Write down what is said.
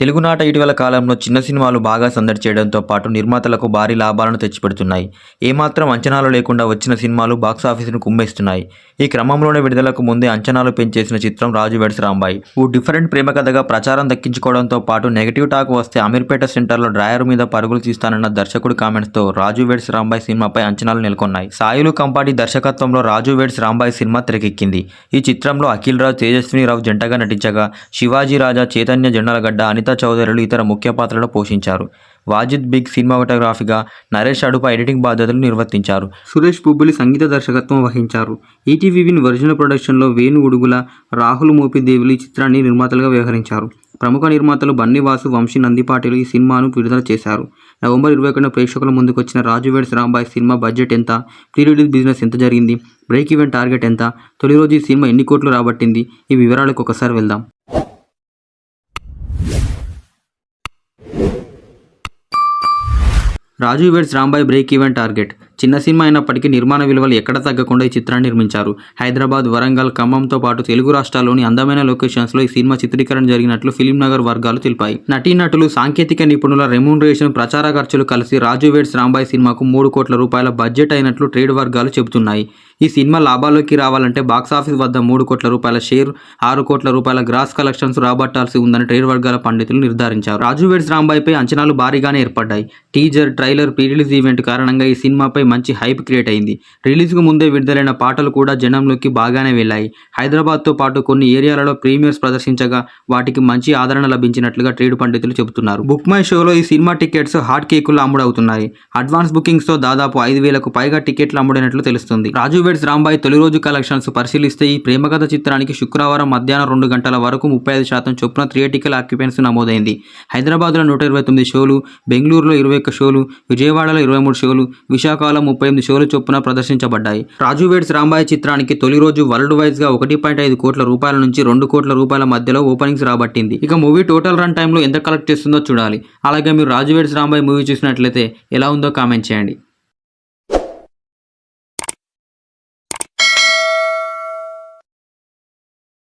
తెలుగునాట ఇటీవల కాలంలో చిన్న సినిమాలు బాగా సందడి చేయడంతో పాటు నిర్మాతలకు భారీ లాభాలను తెచ్చిపెడుతున్నాయి. ఏమాత్రం అంచనాలు లేకుండా వచ్చిన సినిమాలు బాక్సాఫీసును కుమ్మేస్తున్నాయి. ఈ క్రమంలోనే విడుదలకు ముందే అంచనాలు పెంచేసిన చిత్రం రాజు వెడ్స్ రాంబాయి. ఓ డిఫరెంట్ ప్రేమ కథగా ప్రచారం దక్కించుకోవడంతో పాటు నెగిటివ్ టాక్ వస్తే అమీర్పేట సెంటర్లో డ్రాయర్ మీద పరుగులు తీస్తానన్న దర్శకుడి కామెంట్స్తో రాజు వెడ్స్ రాంబాయి సినిమాపై అంచనాలు నెలకొన్నాయి. సాయిలు కంపాటి దర్శకత్వంలో రాజు వెడ్స్ రాంబాయి సినిమా తెరకెక్కింది. ఈ చిత్రంలో అఖిల్ రావు జంటగా నటించగా శివాజీ రాజా చైతన్య జొన్నలగడ్డ అనిత చౌదరిలు ఇతర ముఖ్య పాత్రలు పోషించారు. వాజిద్ బిగ్ సినిమాటోగ్రఫీగా నరేష్ అడుప ఎడిటింగ్ బాధ్యతలు నిర్వర్తించారు. సురేష్ పుబ్బులి సంగీత దర్శకత్వం వహించారు. ఈటీవీ విన్ ఒరిజినల్ ప్రొడక్షన్లో వేణు ఉడుగుల రాహుల్ మోపిదేవులు ఈ చిత్రాన్ని నిర్మాతలుగా వ్యవహరించారు. ప్రముఖ నిర్మాతలు బన్నివాసు వంశీ నందిపాటిలు ఈ సినిమాను విడుదల చేశారు. నవంబర్ ఇరవై ఒకటిన ప్రేక్షకుల ముందుకొచ్చిన Raju weds Rambai cinema budget ఎంత? ప్రీ రిలీజ్ బిజినెస్ ఎంత జరిగింది? బ్రేక్ ఈవెన్ టార్గెట్ ఎంత? తొలి రోజు ఈ సినిమా ఎన్ని కోట్లు రాబట్టింది? ఈ వివరాలకు ఒకసారి వెళ్దాం. Raju weds Rambai break even target చిన్న సినిమా అయినప్పటికీ నిర్మాణ విలువలు ఎక్కడ తగ్గకుండా ఈ చిత్రాన్ని నిర్మించారు. హైదరాబాద్ వరంగల్ ఖమ్మంతో పాటు తెలుగు రాష్ట్రాల్లోని అందమైన లొకేషన్స్లో ఈ సినిమా చిత్రీకరణ జరిగినట్లు ఫిల్మ్ నగర్ వర్గాలు తెలిపాయి. నటీనటులు సాంకేతిక నిపుణుల రెమ్యూనరేషన్ ప్రచార ఖర్చులు కలిసి రాజు వేడ్స్ రాంబాయ్ సినిమాకు మూడు కోట్ల రూపాయల బడ్జెట్ అయినట్లు ట్రేడ్ వర్గాలు చెబుతున్నాయి. ఈ సినిమా లాభాల్లోకి రావాలంటే బాక్సాఫీస్ వద్ద మూడు కోట్ల రూపాయల షేర్ ఆరు కోట్ల రూపాయల గ్రాస్ కలెక్షన్స్ రాబట్టాల్సి ఉందని ట్రేడ్ వర్గాల పండితులు నిర్ధారించారు. రాజు వెడ్స్ రాంబాయ్పై అంచనాలు భారీగానే ఏర్పడ్డాయి. Teaser trailer pre release event కారణంగా ఈ సినిమాపై మంచి హైప్ క్రియేట్ అయింది. రిలీజ్కు ముందే విడుదలైన పాటలు కూడా జనంలోకి బాగానే వెళ్ళాయి. హైదరాబాద్తో పాటు కొన్ని ఏరియాలలో ప్రీమియర్స్ ప్రదర్శించగా వాటికి మంచి ఆదరణ లభించినట్లుగా ట్రేడ్ పండితులు చెబుతున్నారు. బుక్ మై షోలో ఈ సినిమా టికెట్స్ హాట్ కేకులు అమ్ముడవుతున్నాయి. అడ్వాన్స్ బుకింగ్స్తో దాదాపు ఐదు వేలకు పైగా టికెట్లు అమ్ముడైనట్లు తెలుస్తుంది. రాజు వెడ్స్ రాంబాయ్ తొలి రోజు కలెక్షన్స్ పరిశీలిస్తే ఈ ప్రేమకథ చిత్రానికి శుక్రవారం మధ్యాహ్నం రెండు గంటల వరకు ముప్పై ఐదు శాతం చొప్పున థియేటికల్ ఆక్యుపెన్సీ నమోదైంది. హైదరాబాద్లో నూట ఇరవై తొమ్మిది షోలు బెంగళూరులో ఇరవై ఒక్క షోలు విజయవాడలో ఇరవై మూడు షోలు విశాఖలో ముప్పై ఎనిమిది షోలు చొప్పున ప్రదర్శించబడ్డాయి. రాజు వేడ్స్ రాంబాయ్ చిత్రానికి తొలి రోజు వరల్డ్ వైజ్గా ఒకటి పాయింట్ ఐదు కోట్ల రూపాయల నుంచి రెండు కోట్ల రూపాయల మధ్యలో ఓపెనింగ్స్ రాబట్టింది. ఇక మూవీ టోటల్ రన్ టైంలో ఎంత కలెక్ట్ చేస్తుందో చూడాలి. అలాగే మీరు రాజు వేడ్స్ రాంబాయి మూవీ చూసినట్లయితే ఎలా ఉందో కామెంట్ చేయండి.